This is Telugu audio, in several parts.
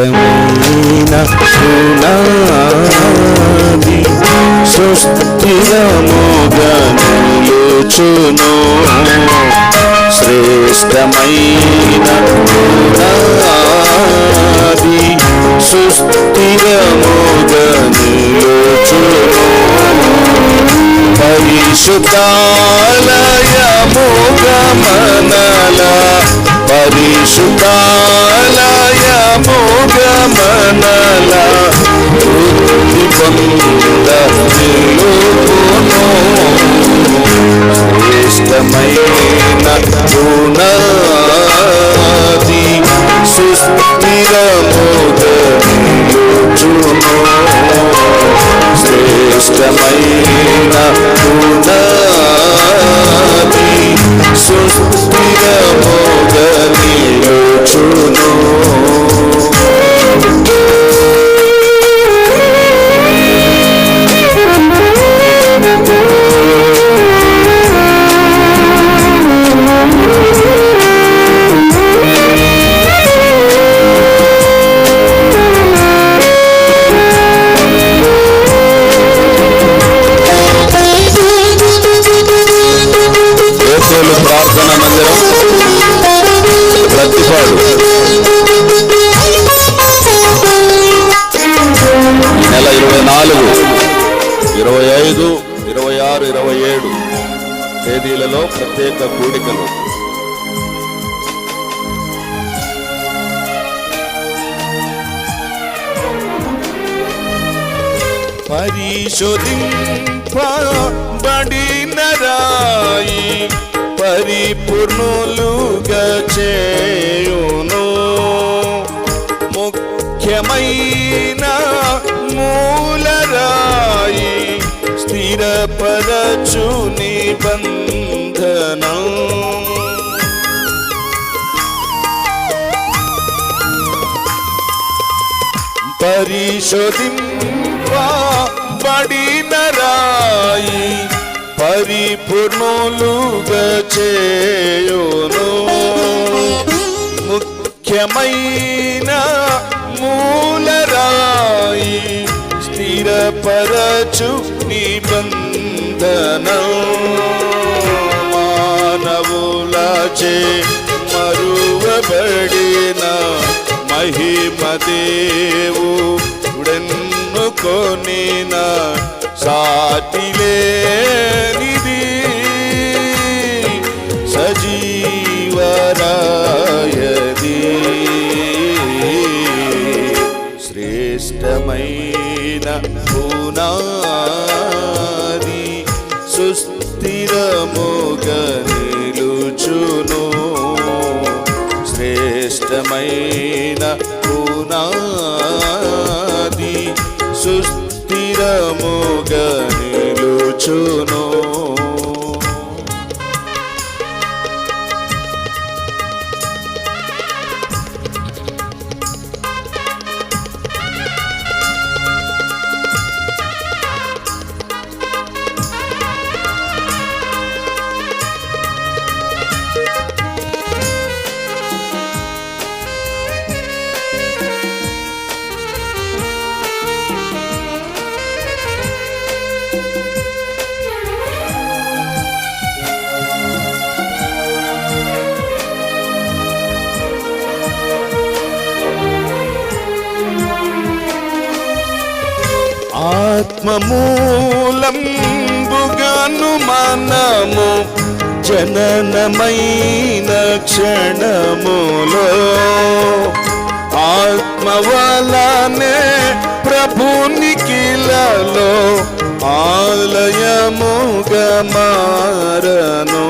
ఇష్టమైన సునాది సుస్థిరముగా నిలుచును శ్రేష్టమైన పునాది సుస్థిరముగా నిలుచును మోగమనల మనల పరిశుద్ధాలయముగా మనలా తేదీలలో ప్రత్యేక కూడికలు. పరిశోధింపబడిన రాయి పరిపూర్ణులుగా చేయును ముఖ్యమైన మూలరాయి స్థిరపరచు నిబంధనం పరిశోధింపబడిన రాయి పరిపూర్ణులుగా చేయును. ముఖ్యమైన స్థిరపరచు నిబంధనం మానవులచే మరువబడిన మహిమదేవు ఉడెన్నుకొనిన సాటిలేనిది పునాది సుస్థిరముగా నిలుచును శ్రేష్టమైన పునాది సుస్థిరముగా నిలుచును ఆత్మమూలంబుగాను మనము జననమైన క్షణములో. ఆత్మవలనే ప్రభునికిలలో ఆలయముగా మారను.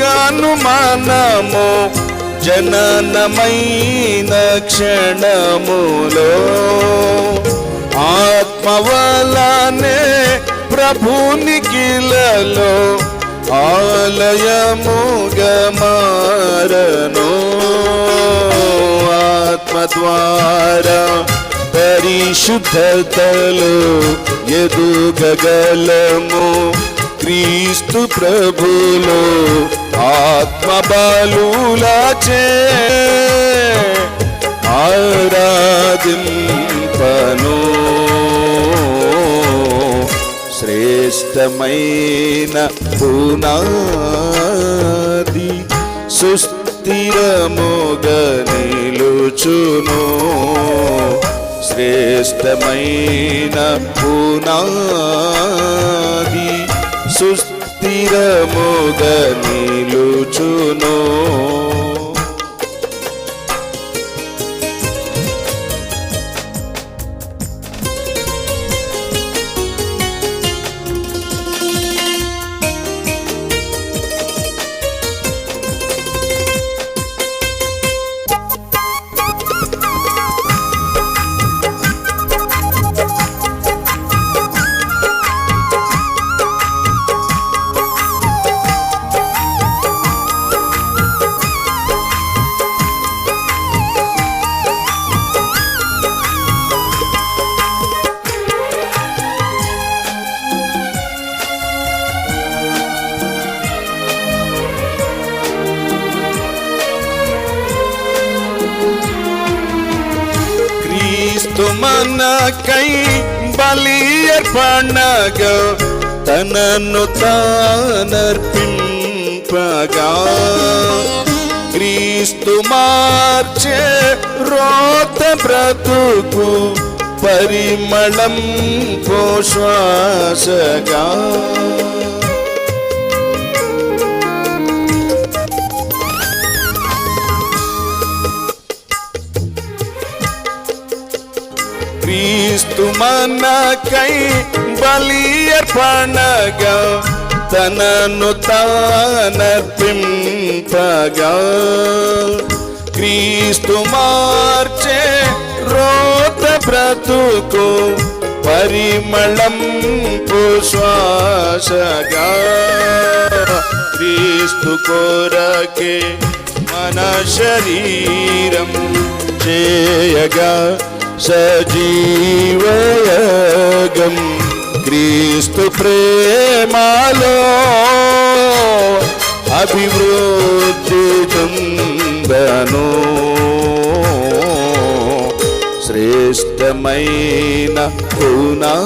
గాను మనము జననమైన క్షణములో. ఆత్మవలనే ప్రభునికిలలో ఆలయముగా మారను ఆత్మ ద్వారా పరిశుద్ధతలో ఎదుగగలము. క్రీస్తు ప్రభులో ఆత్మబలులచే ఆరాధింపను. శ్రేష్టమైన పునాది సుస్థిరముగనిలుచును శ్రేష్టమైన పునాది సుస్థిరముగ నిలుచును. మనకై బలి అర్పణగ తనను తానర్పింపగా. క్రీస్తు మార్చే రోత బ్రతుకు పరిమళం పోశ్వాసగా. క్రీస్తు మనకై బలి అర్పణగా తనను తానర్పింపగా క్రీస్తు మార్చే రోత బ్రతుకు పరిమళం పుశ్వాసగా. క్రీస్తు కోరకే మన శరీరం చేయగా సజీవయగం క్రీస్తు ప్రేమాలో అభివృద్ధి చెందను. శ్రేష్టమైన పునాది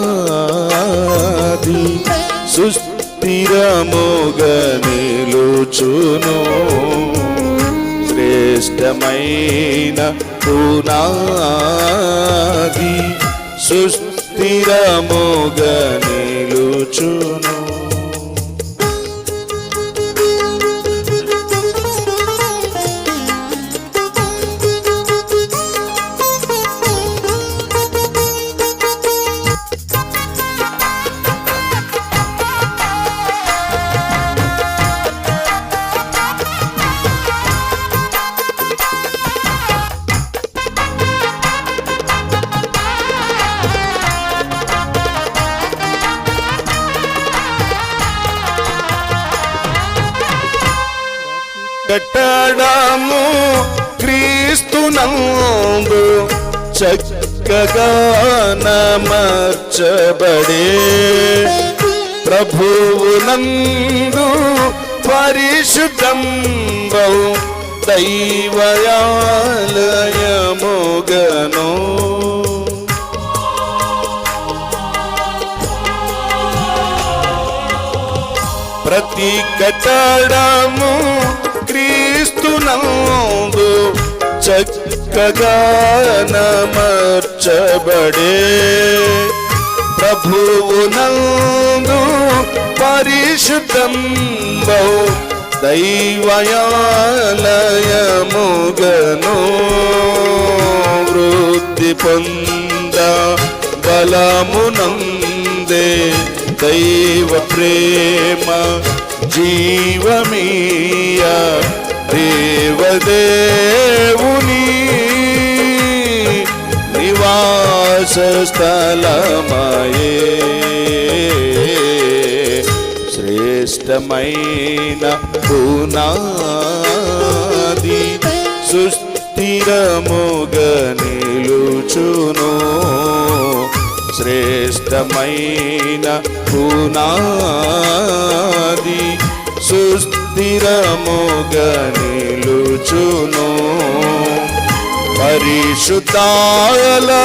సుస్థిరముగనిలుచును. శ్రేష్టమైన పునాది సుస్థిరముగ నిలుచును. కట్టడము క్రీస్తునందు చక్కగా నమర్చబడే ప్రభువునందు పరిశుద్ధంబౌ దైవయాలయమోగను. ప్రతి కట్టడము క్రీస్తునందు చక్కగా నమర్చబడే. ప్రభువునందు పరిశుద్ధం దైవయాలయముగను వృద్ధి పొంద బలమునందే దైవ ప్రేమ జీవమీయ దేవదేవుని. నివాస స్థలమయే శ్రేష్టమైన పునాది సుస్థిరముగనిలుచును శ్రేష్టమైన పునాది సుస్థిరముగా నిలుచును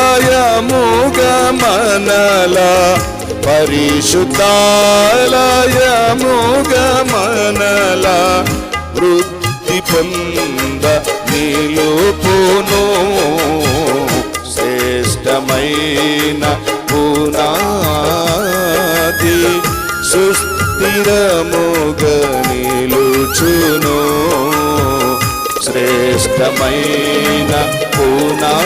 పరిశుద్ధాలయముగా మనల పరిశుద్ధాలయముగా మనల వృద్ధి పొంద నిలుపును. శ్రేష్టమైన పునాది సుస్థిరముగా విరమోగనిలుచును శ్రేష్టమైన పునాది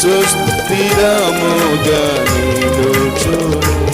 సుస్థిరముగనిలుచును.